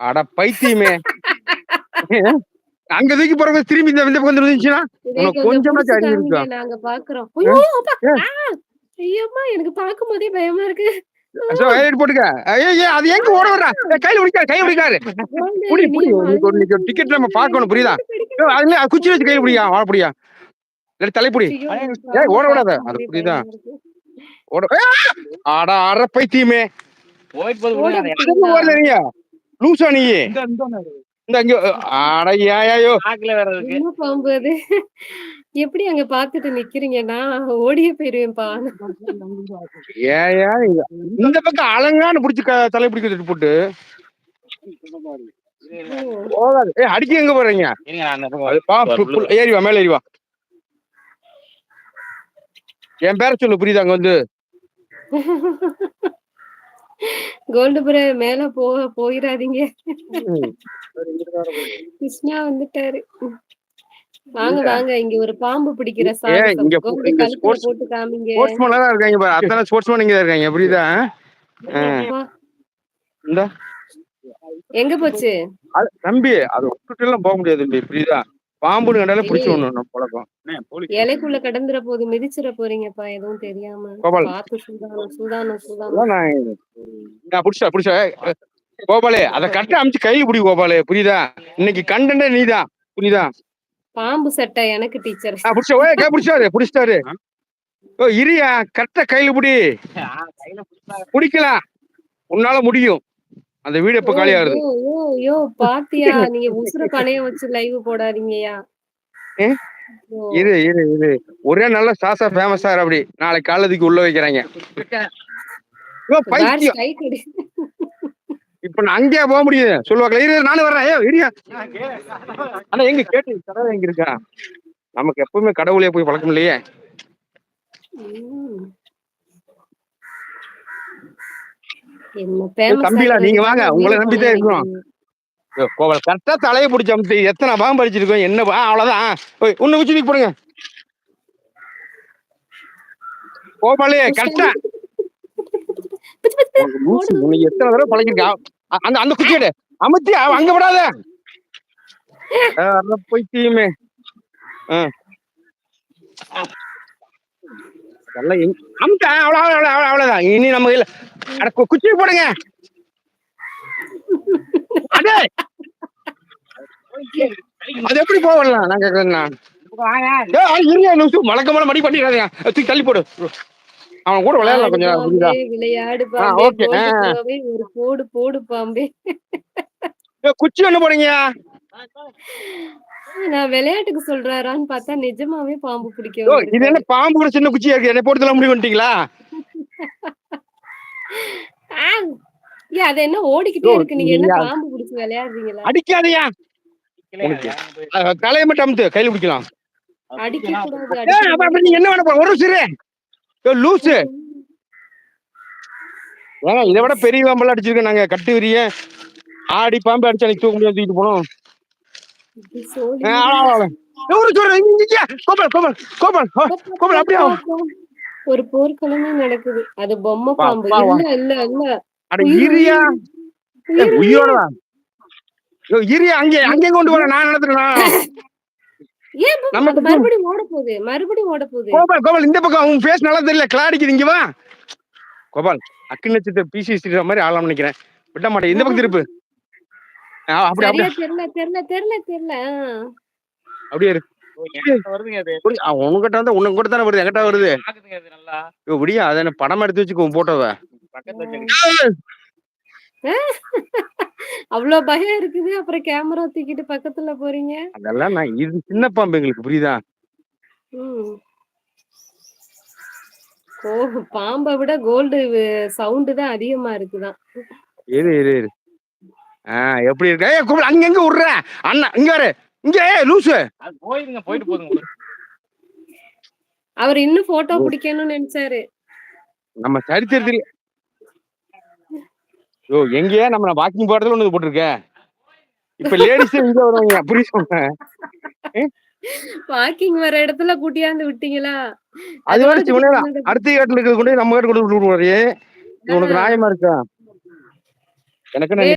அட பைத்தியமே! அங்க தூக்கி போடுறப்ப திரும்பி இந்த இந்த பக்கம் உனக்கு கொஞ்சம் இருக்கா? நாங்க பாக்குறோம். அ, ஐயோ! அப்பா! அ. ஆ! ஐயம்மா! எனக்கு பாக்கும்போதே பயமா இருக்கு. போட்டுக்க. அது எங்க ஓட? ஏய் கையில பிடிக்காத, கையில புடி, புடி. ஒரு டிக்கெட் நம்ம பார்க்கணும் புரியுதா? அதுல குச்சி வச்சு கையில புடியா, வாழ புடியா. இல்லாட்டி தலைய புடி. ஐயோ! ஏய் பாம்பு ஓட விடாத. அது புரியுதா? ஓட ஆ! அட அட பைத்தியமே! போது லூசா நீ? இந்த இங்க அட ஏய்யோ! நாக்குல வேற இருக்கு. என்ன பாம்பு அது? எப்படி அங்க பாத்துட்டு நிக்கிறீங்க? நான் ஓடியே போயிருவேன்ப்பா. ஏய்யா நீங்க இந்த பக்கம் அலங்கான்னு புடிச்சு க தலைய பிடிக்க போட்டு. போகாது. ஏய் அடிக்க எங்க போறீங்க? இருங்க நான் அந்த பக்கம் அது பா பு- பு- ஏறி வா, மேல ஏறி வா. என் பேர சொல்லு புரியுதா அங்க வந்து? கோல்டு ப்ரோ மேல போ போயிராதீங்க. ம். கிருஷ்ணா வந்துட்டாரு. வாங்க. வாங்க இங்க ஒரு பாம்பு பிடிக்கிற ஸ்போர்ட்ஸ் போட்டு காமிங்க. ஸ்போர்ட்ஸ்மேன் இருக்காங்க பாரு. அத்தனை ஸ்போர்ட்ஸ்மேன் இங்க இருக்காங்க. புரியுதா? எங்க போச்சு? தம்பி அது விட்டுட்டு எல்லாம் போக முடியாது. புரியுதா? பாம்புன்னு கண்டாலே பிடிச்சு. விடணும் நம்ம பழக்கம். இலைக்குள்ள கடந்துற போது மிதிச்சிட போறீங்கப்பா எதுவும் தெரியாம. கோபால். பார்த்து சூதானம் சூதானம் சூதானம். நான் புடிச்சா புடிச்சா கோபாலே அத கரெக்டா அமுச்சு கையில பிடி கோபாலே புரியுதா? இன்னைக்கு கண்டனே நீதான். புரியுதா? பாம்பு சட்டை எனக்கு டீச்சர். புடிச்சா ஓய் கை புடிச்சாரு புடிச்சிட்டாரு. ஓ இரியா கரெக்டா கையில புடி. புடிக்கலாம். உன்னால முடியும். அந்த வீடு எப்ப காலி ஆகுது? யோ யோ யோ பாத்தியா நீங்க உசுர பணைய வச்சு லைவ் போடாதீங்கயா. இரு இரு இரு. ஒரே நல்ல சாசா ஃபேமஸ் ஆற அப்படி. நாளைக்கு காலைக்கு உள்ள வைக்கிறாங்க. இப்ப நான் அங்கேயா போக முடியுது? சொல்லுவாங்களே இரு நானும் வர்றேன். ஏய் இரியா. ஆனா எங்க கேட்டு கடவுள் எங்க இருக்கா? நமக்கு எப்பவுமே கடவுளே போய் பழக்கம் இல்லையே. தம்பிகளா நீங்க வாங்க. உங்கள வீடு நம்பி பண்ண தான் இருக்கிறோம். வைக்கிறீங்க. யோ கோபால் கரெக்டா தலைய புடிச்சு அமுத்து. எத்தனை பாம்பு அடிச்சிருக்கோம்? என்ன பா அவ்வளவுதான். உன்ன உச்சி தூக்கி போடுங்க. கோபாலே கரெக்டா. உனக்கு எத்தனை தடவை பழகிருக்கா? அந்த அந்த குச்சி எடு. அமுத்தி அங்க விடாத. அட பைத்தியமே. ஆ. அமுத்த அவ்வளவு அவ்வளவு அவ்வளவு அவ்வளவுதான். இனி நம்ம இல்ல. அட குச்சி போடுங்க. அடே அது எப்படி போகலாம் அது இருங்க நிமிஷம் வழக்கமான மடி பண்ணிடாதீங்க தூக்கி தள்ளி போடு அவன் கூட விளையாடலாம் கொஞ்சம் விளையாடு ஓகே ஒரு போடு போடு பாம்பே. குச்சி என்ன போடுங்க நான் விளையாட்டுக்கு சொல்றாரான்னு பார்த்தா நிஜமாவே பாம்பு பிடிக்க ஓ இது என்ன. பாம்பு கூட சின்ன குச்சியா இருக்கு? என்ன போட்டு தள்ள முடிவு பண்ணிட்டீங்களா ஆ! ஏன் அது என்ன ஓடிக்கிட்டே இருக்கு. நீங்க என்ன பாம்பு பிடிச்சு விளையாடுறீங்களா? அடிக்காதயா? தலையை மட்டும் அமுத்து கையில பிடிக்கலாம். அடிக்க கூடாது. நீங்க என்ன போற? ஒரு சிறு. லூசு. ஏங்க இதை விட பெரிய பாம்பெல்லாம் அடிச்சிருக்கோம் நாங்க. கட்டு விரிய. ஆடி பாம்பு அடிச்சு அன்னைக்கு தூக்க முடியாது தூக்கிட்டு போனோம். ஒரு போர்க்களமே நடக்குது. அது பொம்மை பாம்பு. இல்ல இல்ல இல்ல. கொண்டு போற நான் நடத்துறேன் மறுபடியும் ஓட போகுது. மறுபடியும் ஓட போகுது. கோபால் கோபால் இந்த பக்கம் உன் ஃபேஸ் நல்லா தெரியல. கிளாடிக்குது இங்க வா. கோபால் அக்கு நட்சத்திர பிசி மாதிரி ஆளாம் நினைக்கிறேன். விட்ட மாட்டேன் இந்த பக்கம் திருப்பு. அப்படியே உனக்கிட்ட வந்து உனக்கு கூட தானே வருது என்கிட்ட வருது. பாக்குதுங்க அது படம் எடுத்து வச்சுக்கோ போட்டோவ அவ்ளோ பயம் இருக்குது. அப்புறம் கேமரா தூக்கிட்டு பக்கத்துல போறீங்க. அதெல்லாம் நான் இது சின்ன பாம்பு எங்களுக்கு புரியுதா? பாம்பை விட கோல்டு சவுண்டு தான் அதிகமா இருக்குதான். இரு இரு. எப்படி இருக்க? ஏய் கோபால் அங்க எங்க விடுற? அண்ணா இங்க வரு. இங்க ஏய் லூசு. போயிருங்க போயிட்டு போதுங்க. அவர் இன்னும் போட்டோ பிடிக்கணும்னு நினைச்சாரு. நம்ம சரித்திரத்துல ஓ எங்கேயா நம்ம வாக்கிங் போறதுல ஒண்ணு போட்டிருக்க? இப்ப லேடிஸ் இங்க வருவாங்க. புரிய சொன்னேன். வாக்கிங் வர இடத்துல கூட்டியாந்து விட்டீங்களா? அது வேற அடுத்த இடத்துல இருக்கிறது கொண்டு நம்ம கிட்ட கொண்டு விட்டு உனக்கு. நியாயமா இருக்கா? எனக்கு என்ன